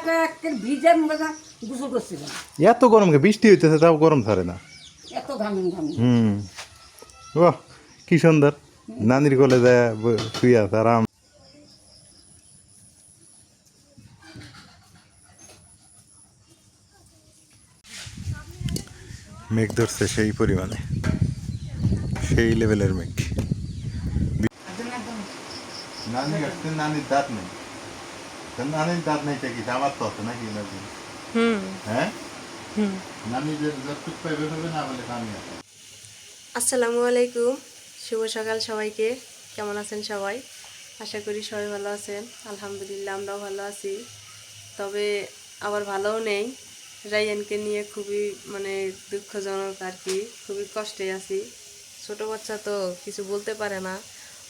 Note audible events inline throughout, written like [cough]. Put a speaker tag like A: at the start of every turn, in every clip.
A: তিনজনের একের ভিজে গোসল করছিলাম
B: এত গরমকে বৃষ্টি হইতেছে তাও গরম ধরে না।
A: এত ঘামিন
B: হুম। বাহ কি সুন্দর। নানির কোলে যায় শুয়ে আছে আরাম। মেঘ ধরছে সেই পরিমাণে। সেই লেভেলের মেঘ। নানি আসছে নানির দাঁত নেই। দাঁত নেই কি আমার তো আছে নাকি নাকি হ্যাঁ?
C: হুম।
B: নানি যে যতটুক পাইবে হবে না বলে আছে
C: আসসালামু আলাইকুম শুভ সকাল সবাইকে। কেমন আছেন সবাই? আশা করি সবাই ভালো আছেন। আলহামদুলিল্লাহ আমরাও ভালো আছি। তবে আবার ভালোও নেই। রাইয়ানকে নিয়ে খুবই মানে দুঃখজনক আর কি খুবই কষ্টে আছি। ছোট বাচ্চা তো কিছু বলতে পারে না।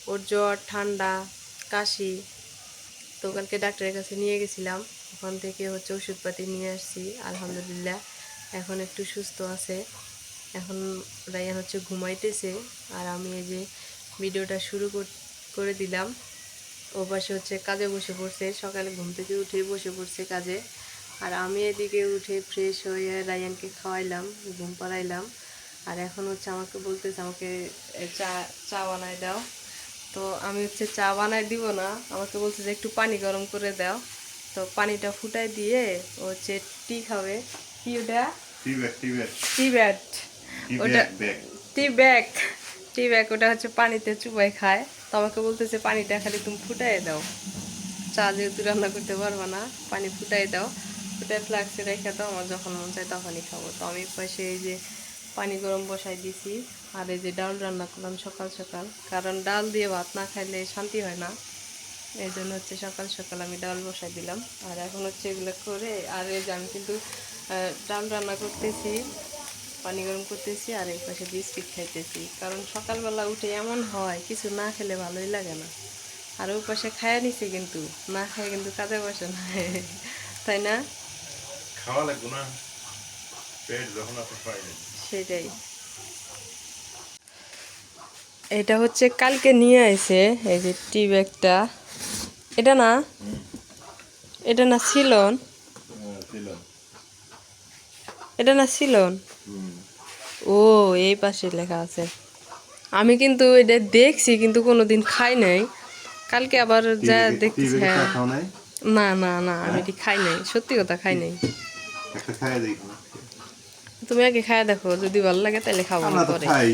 C: ওর জ্বর ঠান্ডা কাশি তো কালকে ডাক্তারের কাছে নিয়ে গেছিলাম। ওখান থেকে হচ্ছে ওষুধপাতি নিয়ে আসছি, আলহামদুলিল্লাহ। এখন একটু সুস্থ আছে। এখন রায়ান হচ্ছে ঘুমাইতেছে আর আমি এই যে ভিডিওটা শুরু কর- দিলাম। ও পাশে হচ্ছে কাজে বসে পড়ছে, সকালে ঘুম থেকে উঠে বসে পড়ছে কাজে। আর আমি এদিকে উঠে ফ্রেশ হয়ে রায়ানকে খাওয়াইলাম, ঘুম পাড়াইলাম। আর এখন হচ্ছে আমাকে বলতেছে আমাকে চা চা বানাই দাও। তো আমি হচ্ছে চা বানাই দিব না। আমাকে বলছে যে একটু পানি গরম করে দাও। তো পানিটা ফুটাই দিয়ে ও হচ্ছে টি খাবে। কি ওটা? টি ব্যাট ওটা
B: bag
C: tea bag tea bag ওটা হচ্ছে পানিতে চুবাই খায়। তো আমাকে বলতেছে পানিটা খালি তুমি ফুটাই দাও। চা যেহেতু রান্না করতে পারব না পানি ফুটাই দাও। ফুটাই ফ্লাক্সে রেখে দাও আমার যখন মন চায় তখনই খাব। তো আমি পাশে এই যে পানি গরম বসাই দিছি। আর এই যে ডাল রান্না করলাম সকাল সকাল কারণ ডাল দিয়ে ভাত না খাইলে শান্তি হয় না। এই জন্য হচ্ছে সকাল সকাল আমি ডাল বসাই দিলাম। আর এখন হচ্ছে এগুলো করে আর এই যে আমি কিন্তু ডাল রান্না করতেছি পানি গরম করতেছি আর এই পাশে বিস্কিট খাইতেছি। কারণ সকালবেলা উঠে এমন হয় কিছু না খেলে ভালোই লাগে না। আর ওই পাশে খায়া নিছে কিন্তু না খায় কিন্তু কাজে বসে না। [laughs] তাই না?
B: খাওয়া লাগবে না পেট যখন
C: সেটাই। এটা হচ্ছে কালকে নিয়ে আইছে এই যে টি ব্যাগটা। এটা না? এটা না সিলন? এটা না সিলন? ও এই পাশে লেখা আছে। আমি কিন্তু এটা দেখছি কিন্তু কোনোদিন খাই নাই। কালকে আবার যা দেখছি হ্যাঁ। না না না আমি এটি খাই নাই সত্যি কথা খাই নাই।
B: একটা খাই দেখো।
C: তুমি আগে খাই দেখো যদি ভালো লাগে তাহলে খাব
B: আমরা তো খাই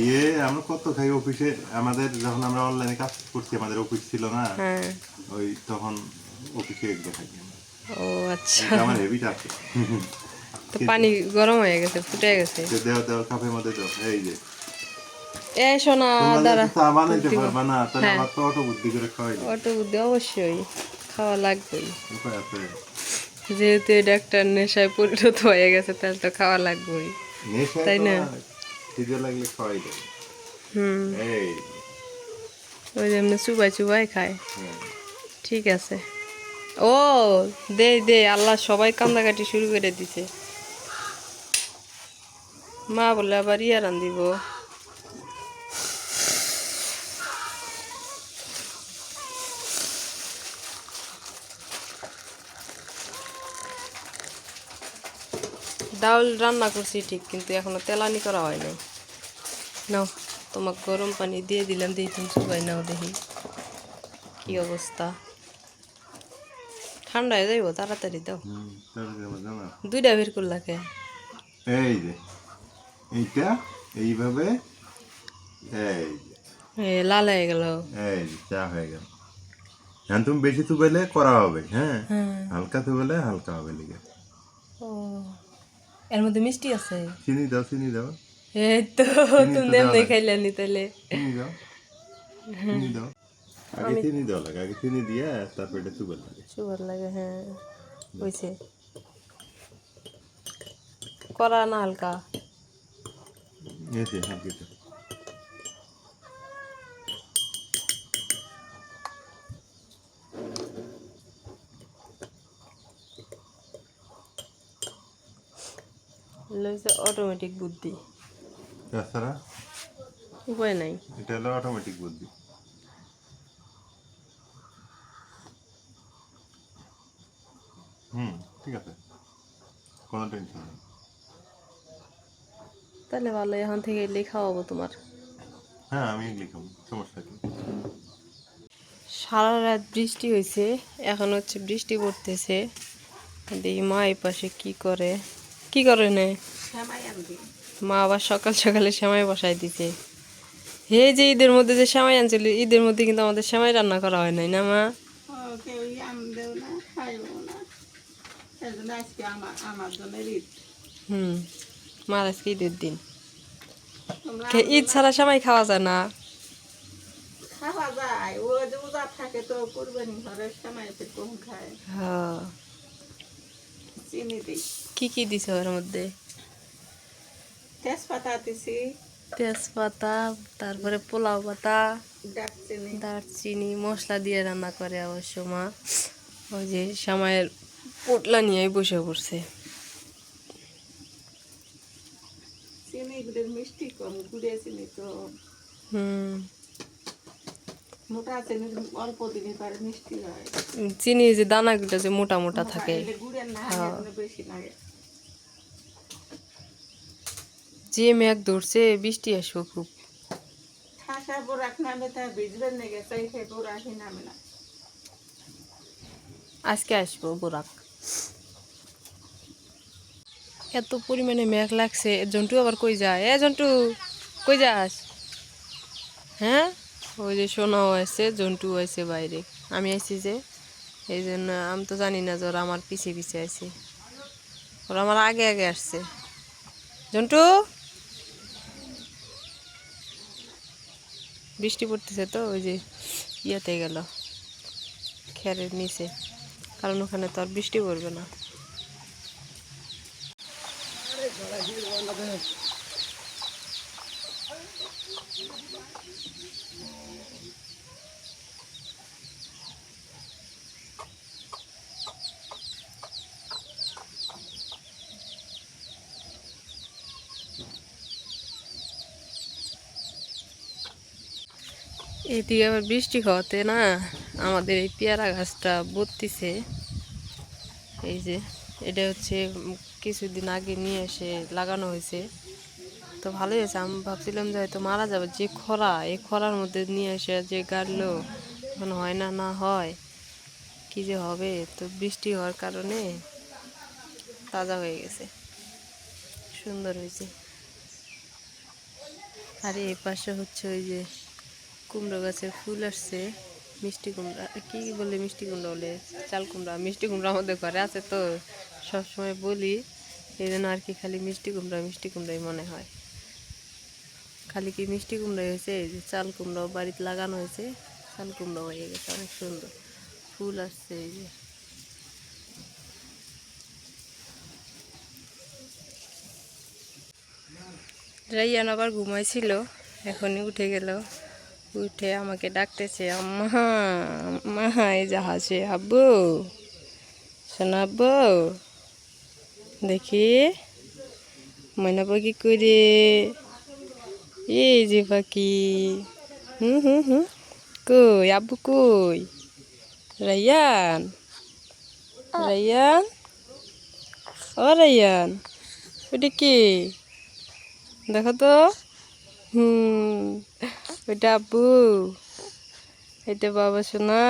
B: আমরা কত খাই অফিসে। আমাদের যখন আমরা অনলাইনে কাজ করছি আমাদের অফিস ছিল না
C: হ্যাঁ।
B: ওই তখন অফিসে এগুলো খাই।
C: ও আচ্ছা।
B: আমার হেবিট আছে।
C: তো পানি গরম হয়ে গেছে ফুটে গেছে।
B: দেও দেও কাপের মধ্যে দাও এই যে।
C: এ
B: তোমরা
C: দাঁড়া।
B: চা বানাইতে পারবা না তাহলে
C: হ্যাঁ।
B: আমার তো অটো বুদ্ধি করে খাওয়াই
C: অটো বুদ্ধি অবশ্যই খাওয়া লাগবেই।
B: উপায় আছে।
C: যেহেতু এটা একটা নেশায় পরিণত হয়ে গেছে তাহলে তো খাওয়া লাগবেই। তাই না?
B: খিদে লাগলে খাওয়াই দেয়।
C: হুম। ওই যেমনি চুবাই চুবাই খায়।
B: হ্যাঁ।
C: ঠিক আছে। ও দে দে আল্লাহ সবাই কান্দাকাটি শুরু করে দিছে। মা বলে আবার ইয়া রান্ধিব ডাউল রান্না করছি ঠিক কিন্তু এখনও তেলানি করা হয় নাই। নাও তোমাকে গরম পানি দিয়ে দিলাম দিয়ে তুমি চুবাই নাও দেখি। কি অবস্থা? ঠান্ডা হয়ে যাইব তাড়াতাড়ি দাও। দুইটা বের করলাকে
B: এই যে এইটা এইভাবে এই
C: লাল হয়ে গেল।
B: এই চা হয়ে গেল। হ্যাঁ তুমি বেশি তুবেলে করা হবে হ্যাঁ?
C: হ্যাঁ।
B: হালকা তুবেলে হালকা হবে লিগে।
C: ও। এর মধ্যে মিষ্টি আছে।
B: চিনি দাও চিনি দাও।
C: এই তো তুমি এমনি
B: লাগে।
C: খাইলানি তাহলে।
B: চিনি দাও চিনি দাও। আগে চিনি দাও লাগে আগে চিনি দিয়া তারপর এটা সুগার লাগে।
C: সুগার লাগে হ্যাঁ। হয়েছে করা না হালকা?
B: এই হালকা
C: লইছে অটোমেটিক বুদ্ধি।
B: তাছাড়া?
C: উপায় নাই।
B: এটা হলো অটোমেটিক বুদ্ধি। হুম ঠিক আছে। কোনো টেনশন নেই।
C: তাহলে ভালো এখন থেকে এলেই খাওয়াবো তোমার।
B: হ্যাঁ আমি লিখাম সমস্যা কি?
C: সারা রাত বৃষ্টি হয়েছে এখন হচ্ছে বৃষ্টি পড়তেছে। দেখি মা এই পাশে কি করে। কি করে নে? মা আবার সকাল সকালে সেমাই বসাই দিছে। হে যে ঈদের মধ্যে যে সেমাই আনছিল ঈদের মধ্যে কিন্তু আমাদের সেমাই রান্না করা হয় নাই না মা? হুম মার আজকে ঈদের দিন। ঈদ ছাড়া সেমাই খাওয়া যায় না?
A: খাওয়া যায় ও যে উজা থাকে তো কুরবানি ঘরের সময় তো কম খায়।
C: হ্যাঁ।
A: চিনি দিই।
C: কি কি দিছে ওর মধ্যে?
A: তেজপাতা দিছি।
C: তেজপাতা তারপরে পোলাও পাতা দারচিনি। মশলা দিয়ে রান্না করে অবশ্য মা। ওই যে সময়ের পোটলা নিয়ে বসে পড়ছে।
A: চিনি গুড়ের মিষ্টি কম গুড়ে চিনি তো।
C: হুম।
A: মোটা চিনি অল্প দিনে পারে মিষ্টি হয়।
C: চিনি যে দানাগুলো যে মোটা মোটা থাকে।
A: গুড়ের না
C: হ্যাঁ।
A: বেশি লাগে।
C: যে মেঘ ধরছে বৃষ্টি আসব খুব। আজকে আসব বোরাক। এত পরিমাণে মেঘ লাগছে জন্টু আবার কই যায়? এ জন্টু কই যাস? হ্যাঁ? ওই যে সোনাও আছে জন্টু আছে বাইরে। আমি আছি যে এই জন্য আমি তো জানি না যে ওরা আমার পিছে পিছে আছে। ওরা আমার আগে আগে আসছে। জন্টু? বৃষ্টি পড়তেছে তো, ওই যে ইয়েতে গেল, খেরের নিচে। কারণ ওখানে তো আর বৃষ্টি পড়বে না। এদিকে আবার বৃষ্টি খাওয়াতে না আমাদের এই পেয়ারা গাছটা বত্তিছে এই যে, এটা হচ্ছে কিছুদিন আগে নিয়ে এসে লাগানো হয়েছে। তো ভালোই আছে আমি ভাবছিলাম যে হয়তো মারা যাবে। যে খরা, এই খরার মধ্যে নিয়ে এসে যে গাড়লো, এখন হয় না না হয়, কি যে হবে? তো বৃষ্টি হওয়ার কারণে তাজা হয়ে গেছে। সুন্দর হয়েছে। আর এই পাশে হচ্ছে ওই যে কুমড়ো গাছের ফুল আসছে, মিষ্টি কুমড়া। কি বলে মিষ্টি কুমড়া বলে? চাল কুমড়া। মিষ্টি কুমড়া আমাদের ঘরে আছে তো, সবসময় বলি, এই জন্য আর কি খালি মিষ্টি কুমড়া, মিষ্টি কুমড়াই মনে হয়। খালি কি মিষ্টি কুমড়াই হয়েছে? এই যে চাল কুমড়াও বাড়িতে লাগানো হয়েছে, চাল কুমড়া হয়ে গেছে, অনেক সুন্দর। ফুল আসছে এই যে। রাইয়ান আবার ঘুমাইছিল, এখনই উঠে গেল। উঠে আমাকে ডাকতেছে, আম্মা আম্মা, এই যে আব্বু, শোনা আব্বু, দেখি ময়না পাখি করে, এই যে পাখি, হুম হুম হুম, কই আব্বু কই? রাইয়ান রাইয়ান ও রাইয়ান ওটা কি? দেখো তো, হুম ওইটা আব্বু। এটা বাবা শোনা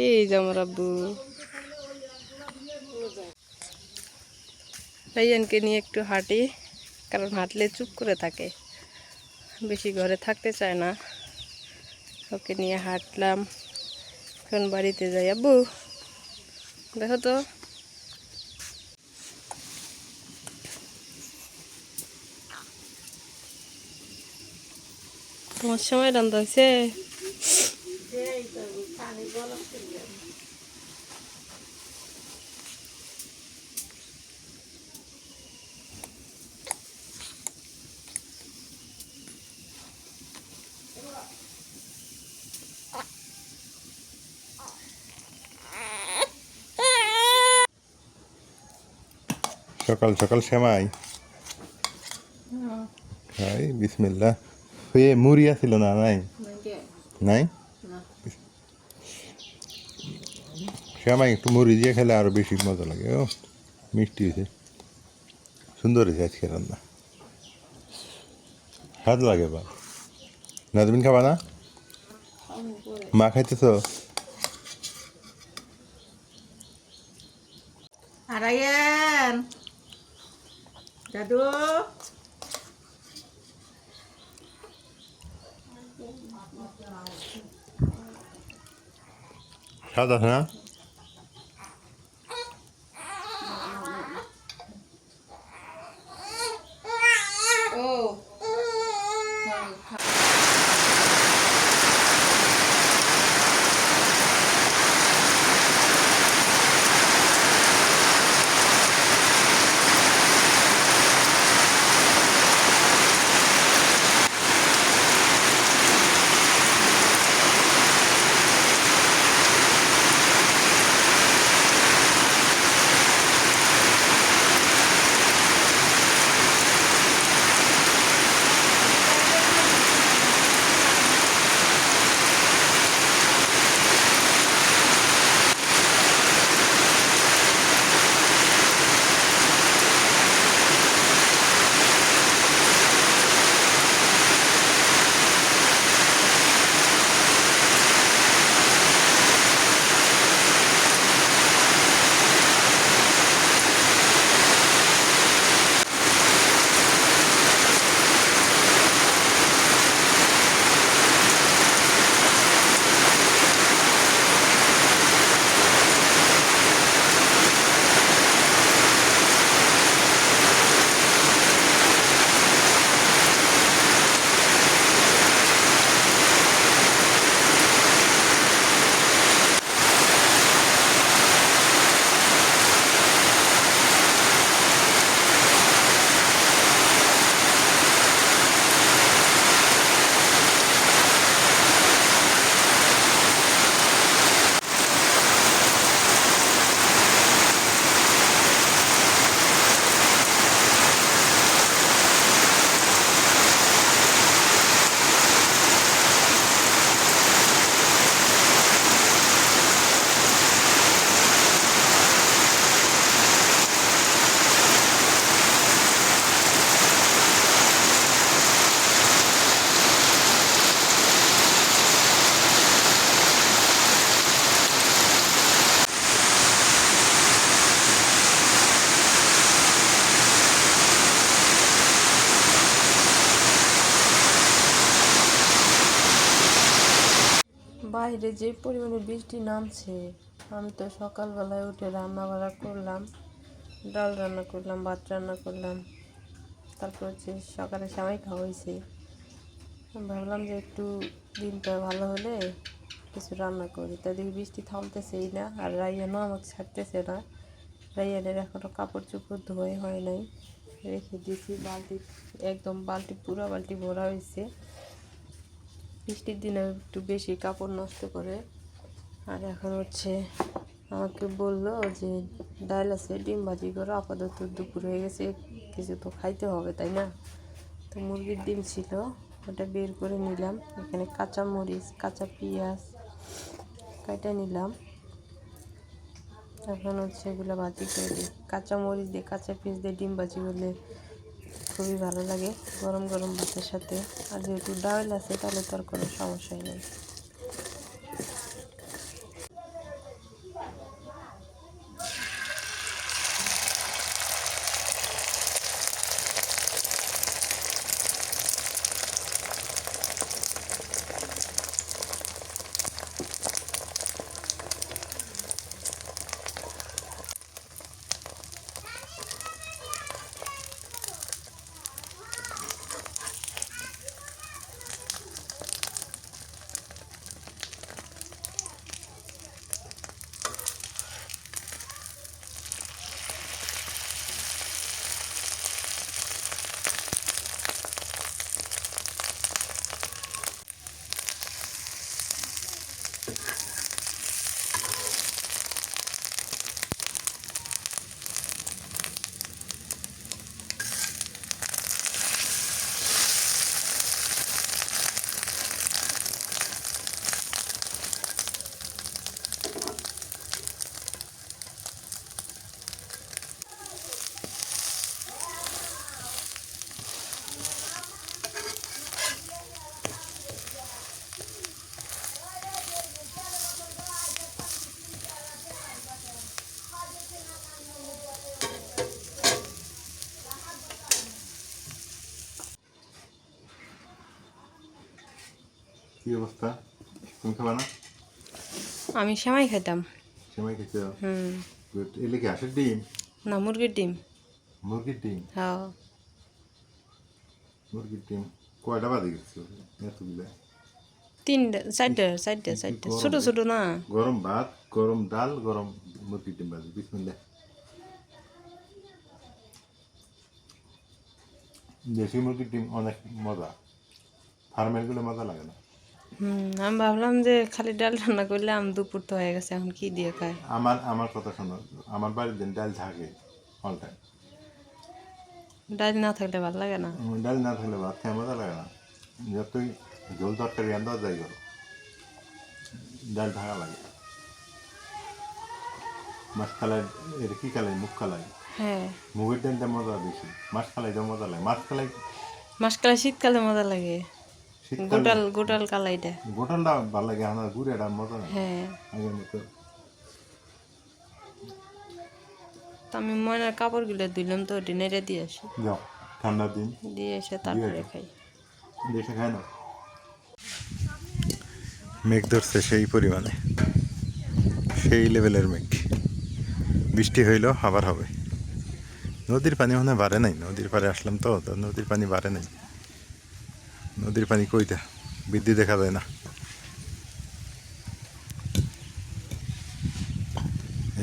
C: এই যে আমার আব্বু। রাইয়ানকে নিয়ে একটু হাঁটি, কারণ হাঁটলে চুপ করে থাকে। বেশি ঘরে থাকতে চায় না। ওকে নিয়ে হাঁটলাম। এখন বাড়িতে যাই। আব্বু, দেখো তো। তোমার সময়
A: করে দিলাম।
B: সকাল সকাল সেমাই। খাই বিসমিল্লা হয়ে মুড়ি আছিল না নাই? নাই। শ্যামাই একটু মুড়ি দিয়ে খেলে আরও বেশি মজা লাগে ও মিষ্টি হয়েছে। সুন্দর হয়েছে আজকে রান্না। স্বাদ লাগে বা? নাজমিন খাবা না? মা খাইতেছ?
A: আরায়ান। দাদু।
B: স্বাদ আছে
C: যে পরিমাণে বৃষ্টি নামছে, আমি তো সকালবেলায় উঠে রান্না বাড়া করলাম, ডাল রান্না করলাম, ভাত রান্না করলাম। তারপর হচ্ছে সকালে সবাই খাওয়াইছে ভাবলাম যে একটু দিনটা ভালো হলে কিছু রান্না করি। তা দেখি বৃষ্টি থামতেছেই না, আর রাইয়ানও আমাকে ছাড়তেছে না। রাইয়ানের এখনও কাপড় চোপড় ধোয় হয় নাই। রেখে দিয়েছি, বালতি, একদম বালতি, পুরো বালতি ভরা হয়েছে। বৃষ্টির দিনে একটু বেশি কাপড় নষ্ট করে। আর এখন হচ্ছে আমাকে বলল যে ডাল আছে, ডিম ভাজি করো, আপাতত দুপুর হয়ে গেছে, কিছু তো খাইতে হবে, তাই না? তো মুরগির ডিম ছিল, ওটা বের করে নিলাম। এখানে কাঁচা মরিচ, কাঁচা পেঁয়াজ কাটা নিলাম। এখন হচ্ছে এগুলো ভাজি করে দিই। কাঁচা মরিচ দিয়ে কাঁচা পেঁয়াজ দিয়ে ডিম ভাজি করলে খুবই ভালো লাগে গরম গরম ভাতের সাথে। আর যেহেতু ডাল আছে, তাহলে তো আর কোনো সমস্যাই নেই।
B: অবস্থা? তুমি খাবা না?
C: আমি সেমাই খাইতাম।
B: সেমাই খেতে
C: হুম।
B: এলে কি হাঁসের ডিম?
C: না মুরগির ডিম।
B: মুরগির ডিম?
C: হ্যাঁ।
B: মুরগির ডিম। কয়টা বাজে গেছে? এতগুলো।
C: তিনটা চারটে চারটে চারটে।
B: গরম
C: ছোট। ছোট না।
B: গরম ভাত গরম ডাল গরম মুরগির ডিম বাজে বিসমিল্লাহ। দেশি মুরগির ডিম অনেক মজা। ফার্মেরগুলো মজা লাগে না?
C: হুম আমি ভাবলাম যে খালি ডাল রান্না করলে আম দুপুর তো হয়ে গেছে এখন কি দিয়ে খায়?
B: আমার আমার কথা শোনো আমার বাড়ির দিন ডাল থাকে অল টাইম
C: ডাল না থাকলে ভালো লাগে না?
B: ডাল না থাকলে ভাত খেয়ে মজা লাগে না। যতই ঝোল তরকারি আন্দাজ যাই করো। ডাল থাকা লাগে। মাছ খালাই এটা কি খালাই মুখ খালাই
C: হ্যাঁ।
B: মুগের ডালটা মজা বেশি। মাছ খালাই তো মজা লাগে। মাছ খালাই
C: মাসকালে শীতকালে মজা লাগে। গোটাল গোটাল কালাইটা
B: গোটালটা ভালো লাগে আমার গুড়েটা মজা
C: হ্যাঁ।
B: আগের মতো
C: আমি ময়নার কাপড়গুলো ধুইলাম তো ওটি নেড়ে দিয়ে আসি
B: যাও ঠান্ডার দিন।
C: দিয়ে এসে তারপরে খাই।
B: দেশে খায় না মেঘ ধরছে সেই পরিমাণে। সেই লেভেলের মেঘ। বৃষ্টি হইল আবার হবে। নদীর পানি মনে বাড়ে নাই নদীর পাড়ে আসলাম তো তো নদীর পানি বাড়ে নাই। নদীর পানি কইতা বৃদ্ধি দেখা যায় না।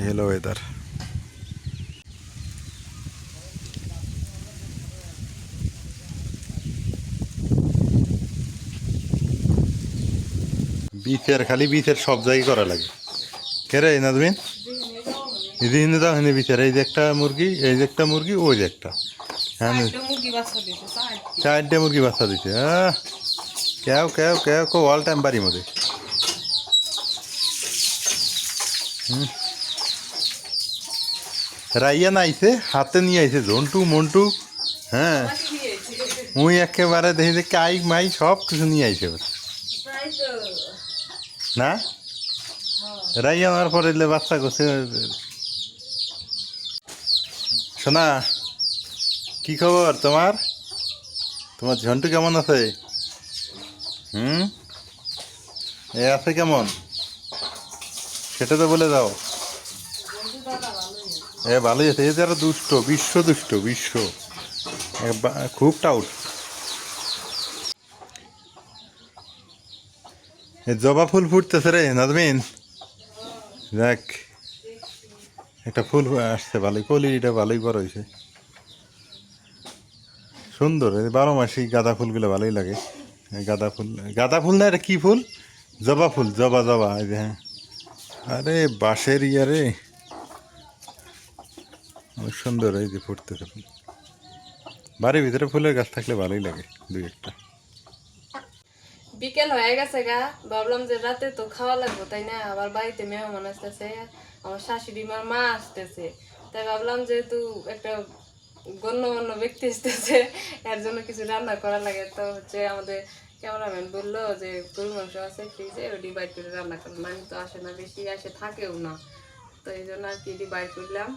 B: হলো ওয়েদার বিচের খালি বিচের সব জায়গায় করা লাগে। কে রে, নাজমিন? এদিকে দাও হেনে বিচার এই যে একটা মুরগি, এই যে একটা মুরগি, ওই যে একটা। চারটে মুরগি বাচ্চা দিচ্ছে হ্যাঁ। কেউ কেউ কেউ কেউ অল টাইম বাড়ির মধ্যে। হুম। রাইয়া না আইছে হাতে নিয়ে আইছে জন্টু মন্টু হ্যাঁ। মুই একেবারে দেখি যে কাই মাই সব কিছু নিয়ে আইছে। না? রাইয়া আমার পরে এলে বাচ্চা করছে। শোনা কি খবর তোমার? তোমার ঝন্টু কেমন আছে? হুম? এ আছে কেমন? সেটা তো বলে দাও। এ ভালোই আছে, এ যারা দুষ্ট, বিশ্ব দুষ্ট, বিশ্ব। খুব টাউট। এ জবা ফুল ফুটতেছে রে, নাজমিন। দেখ, একটা ফুল আসছে, ভালোই কলিটা ভালোই বড় হয়েছে। সুন্দর বারো মাসি গাঁদা ফুলগুলো ভালোই লাগে। গাঁদা ফুল গাঁদা ফুল না, এটা কি ফুল? জবা ফুল, জবা জবা যে হ্যাঁ। আরে, বাঁশের ইয়া রে। অনেক সুন্দর, এই যে ফুটতেছে ফুল। বাড়ির ভিতরে ফুলের গাছ থাকলে ভালোই লাগে, দুই একটা।
C: বিকেল হয়ে গেছে গা, ভাবলাম যে রাতে তো খাওয়া লাগবে, তাই না? আবার বাড়িতে মেহমান আসতেছে, আমার শাশুড়ি মার মা আসতেছে। তাই ভাবলাম যেহেতু একটা গণ্যমান্য ব্যক্তি আসতেছে এর জন্য কিছু রান্না করা লাগে। তো হচ্ছে আমাদের ক্যামেরাম্যান বলল যে গরু মাংস আছে ফ্রিজে ওটি বাইর করে রান্না করলাম। আমি তো আসে না, বেশি আসে, থাকেও না। তো এই জন্য আর কি বাইর করলাম।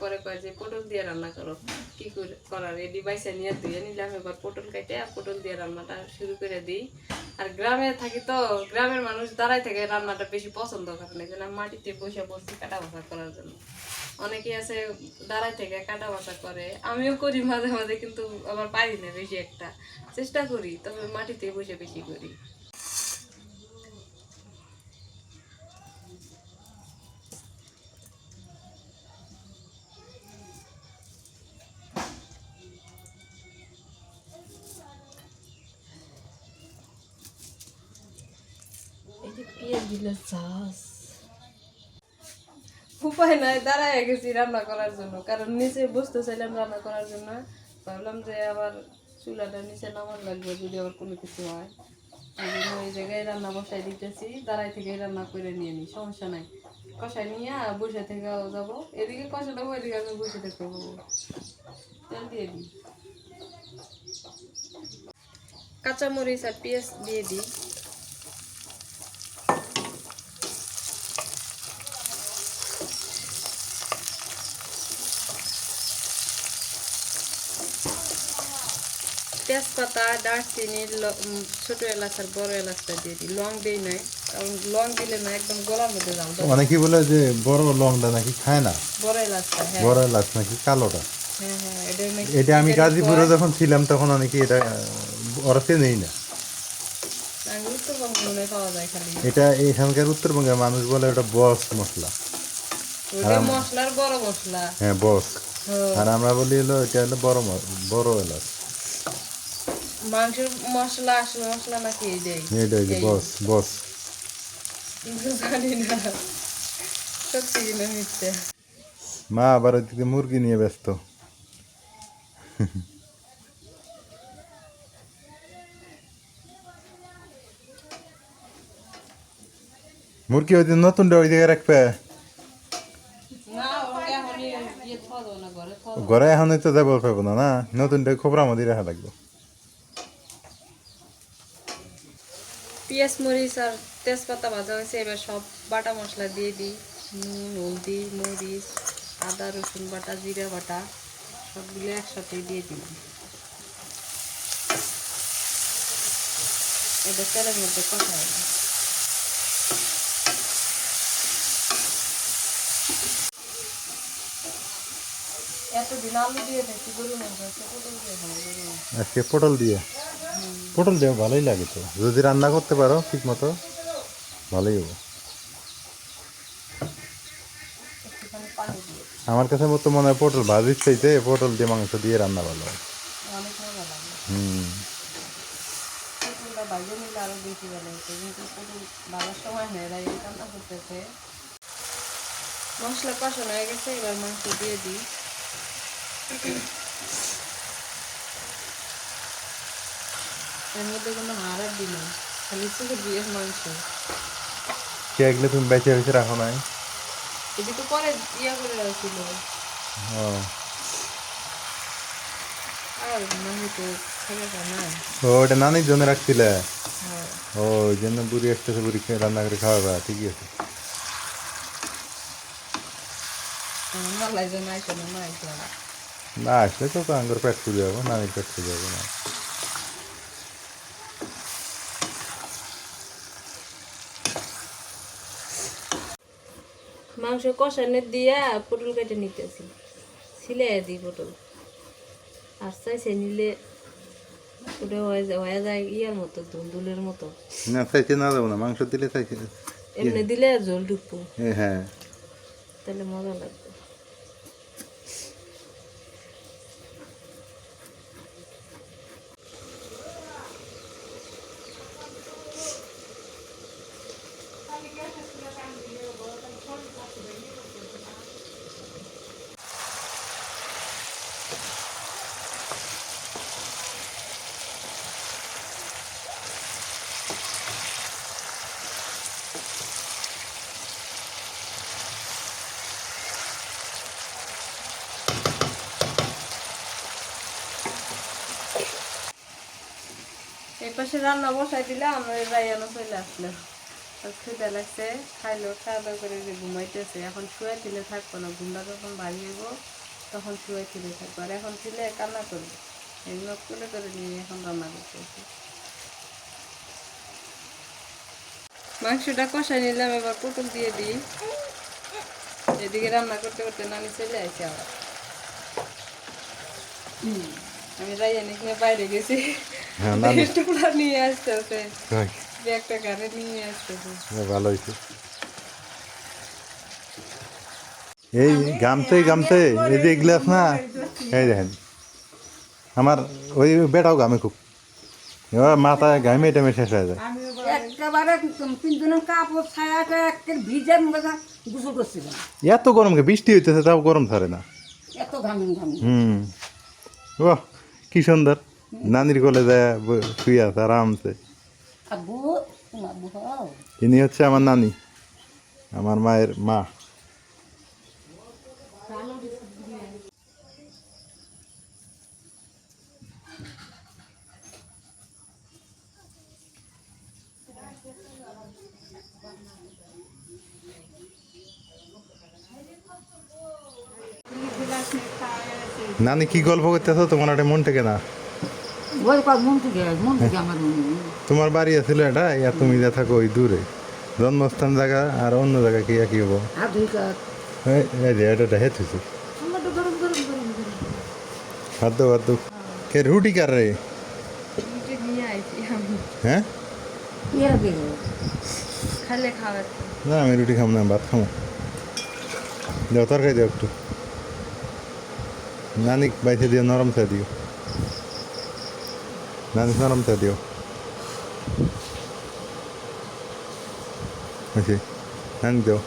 C: পরে কয় যে, পটল দিয়ে রান্না করো। কি করে, করার? এডি বাইসে নিয়ে ধুয়ে নিলাম। এবার পটল কেটে পটল দিয়ে রান্নাটা শুরু করে দিই। আর গ্রামে থাকি তো, গ্রামের মানুষ দাঁড়াই থেকে রান্নাটা বেশি পছন্দ করে না। এই জন্য মাটিতে বসে বসছি কাটা বসা করার জন্য। অনেকে আছে দাঁড়াই থেকে কাটা বাসা করে। আমিও করি মাঝে মাঝে, কিন্তু আবার পারি না বেশি একটা। চেষ্টা করি, তবে মাটিতে বসে বেশি করি। যে পেঁয়াজ দিলে চাষ উপায় নাই দাঁড়ায় গেছি রান্না করার জন্য। কারণ নিচে বসতে চাইলাম রান্না করার জন্য। ভাবলাম যে আবার চুলাটা নিচে নামার লাগবে যদি আবার কোনো কিছু হয়। এই এই জায়গায় রান্না বসাই দিতেছি। দাঁড়াই থেকে রান্না করে নিয়ে নিই সমস্যা নাই। কষাই নিয়ে বসে থেকে যাব। এদিকে কষা দেবো এদিকে আমি বসে থেকে হব। তেল দিয়ে দিই। কাঁচামরিচ আর পেঁয়াজ দিয়ে দিই। তেজপাতা দারচিনি ছোট এলাচ আর বড় এলাচটা দিয়ে দিই। লং দিই নাই কারণ লং দিলে না একদম গলার মধ্যে যাম
B: অনেকে বলে যে বড় লংটা নাকি খায় না।
C: বড় এলাচটা হ্যাঁ।
B: বড় এলাচ নাকি কালোটা।
C: হ্যাঁ হ্যাঁ এটা
B: আমি গাজীপুরে যখন ছিলাম তখন অনেকে এটা ওরাতে নেই না। এটা এখানকার উত্তরবঙ্গের মানুষ বলে ওটা বস মশলা।
C: মশলার বড় মশলা।
B: হ্যাঁ বস। আর আমরা বলি হলো এটা হলো বড় বড় এলাচ।
C: মাংসের মশলা আসলে মশলা নাকি
B: হচ্ছে বস বস
C: জানি না। সত্যি কিনা মিথ্যে?
B: মা আবার ওইদিকে মুরগি নিয়ে ব্যস্ত। মুরগি ওই নতুন ওই জায়গায় রাখবে?
C: ইয়ে না ঘরে
B: এখন তো যাব পাবো না না? নতুনটা খোপরা মধ্যে রাখা লাগবে।
C: পেঁয়াজ, মরিচ আর তেজপাতা ভাজা হয়েছে, এবার সব বাটা মশলা দিয়ে দিই। নুন, হলদি, মরিচ, আদা, রসুন বাটা, জিরা বাটা, সবগুলো একসাথে দিয়ে দিলাম এটা তেলের মধ্যে কথা হবে এতদিন আলু দিয়ে থাকি গরু মাংস আজকে পটল দিয়ে
B: পটল দিয়ে? ভালোই লাগে তো। যদি রান্না করতে পারো ঠিক মতো ভালোই হবে। আমার কাছে মতো মনে হয় পটল ভাজির চাইতে পটল দিয়ে মাংস দিয়ে রান্না ভালো। হয় হুম
C: মশলা কষানো হয়ে গেছে এবার মাংস দিয়ে দিই। এর মধ্যে কোনো হাড়ার দিই না। খালি চোখে দিয়ে মাংস।
B: কে এগুলো তুমি বেঁচে বেঁচে রাখো নাই?
C: এটি তো পরে ইয়া করে রাখছিল। আর মাংস তো
B: ও ওটা নানির জন্য রাখছিলে? ও ওই জন্য বুড়ি আসতেছে বুড়ি রান্না করে খাওয়াবা ঠিকই আছে।
C: মালাই জন্য আইসো না। না
B: আসলে তো আঙ্গুর পেট ফুলে যাব নানির পেট ফুলে যাব না।
C: মাংস কষানে দিয়া পটল কেটে নিতেছি। ছিলে দিই পটল। আর চাইছে নিলে ওটা হয়ে যায় হয়ে যায় ইয়ার মতো ধুন্দুলের মতো।
B: না চাইছে না যাব না মাংস দিলে চাইছে।
C: এমনি দিলে জল ঢুকবো।
B: হ্যাঁ।
C: তাহলে মজা লাগবে এই পাশে রান্না বসাই দিলে আমরা রাইয়ানো চলে আসলো। খিদে লাগছে, খাইলো, খাওয়া দাওয়া করে যে ঘুমাইতেছে। এখন শুয়ে দিলে থাকব না, ঘুমটা যখন বাড়ি হইব তখন শুয়ে দিলে থাকব। আর এখন ছিলে কান্না করবে। এগুলো করে করে নিয়ে এখন রান্না করতেছি। মাংসটা কষাই নিলাম, এবার পটল দিয়ে দিই। এদিকে রান্না করতে করতে নানি চলে আসে আবার। আমি রাইয়ানি নিয়ে বাইরে গেছি।
B: হ্যাঁ
C: নিয়ে একটা গাড়ি নিয়ে আসতেছে
B: এ ভালো হয়েছে। এই গামতে গামতে এই যে গ্লাস না এই দেখেন। আমার ওই বেটাও গামে খুব। এবার মাথায় গামে টেমে শেষ হয়ে যায়।
D: একেবারে তিনজনের কাপড় ছায়া একে ভিজে গোসল করছিলাম
B: এত গরমকে বৃষ্টি হইতেছে তাও গরম ধরে না।
D: এত
B: হুম। ও কি সুন্দর। নানির কোলে যায় শুয়ে আছে আরামসে। ইনি হচ্ছে আমার নানি আমার মায়ের মা। নানি কি গল্প করতেছো? তোমার একটা মন থেকে না। তোমার বাড়ি আছিল এটা ইয়া তুমি যা থাকো ওই দূরে। জন্মস্থান জায়গা আর অন্য জায়গা কি একই হব? এটা হেতুছি
D: আমার তো গরম গরম গরম গরম।
B: খাদ্য খাদ্য কে রুটি কার রে?
C: আমি।
B: হ্যাঁ?
C: খাওয়ার
B: না আমি রুটি খাম না ভাত খামো দাও তরকারি দাও একটু। নানি বাইছে দিও নরম চা দিও। নানি নরম চা দিও আচ্ছা নানি দাও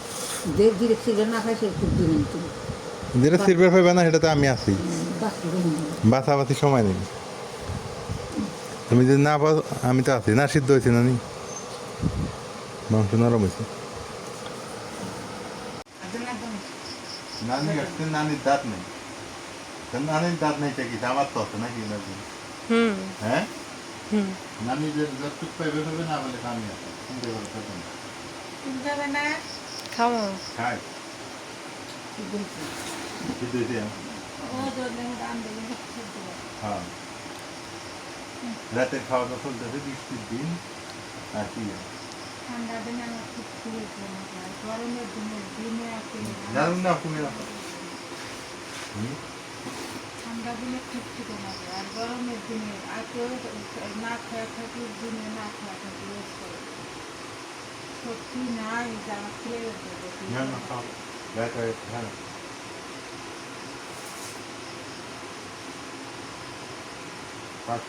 D: দেড় দিকে ছিল না খাইছে খুব দিন তুমি
B: যেটা সিলভার পাইবে না সেটা তো আমি আছি বাছাবাছি সময় নেই তুমি যদি না পাও আমি তো আছি না সিদ্ধ হয়েছি নানি মাংস নরম হয়েছে নানি আসছে নানির দাঁত নেই নানির দাঁত নেই কি আমার তো আছে নাকি নাকি হ্যাঁ? যে যতটুক পাইবে পাবে না বলে আমি আছে চিন্তা করে থাকো না
A: যাবে না।
C: খাওয়া
B: খাই সিদ্ধ হয়েছে
A: ও যদি দাম দেবে
B: হ্যাঁ রাতের খাওয়া দাওয়া চলতেছে বৃষ্টির দিন। আর কি
A: ঠান্ডা দিনে আমার খুব খুবই গরমের দিনে দিনে আসে
B: জানুন না তুমি না হুম?
A: ঠান্ডা দিনে ছিল লাগে আর গরমের দিনে আর কেউ না খাওয়া থাকি দিনে না খাওয়া থাকি রোজ করে সত্যি নাই যারা খেয়ে
B: গেছে Thank পাঁচ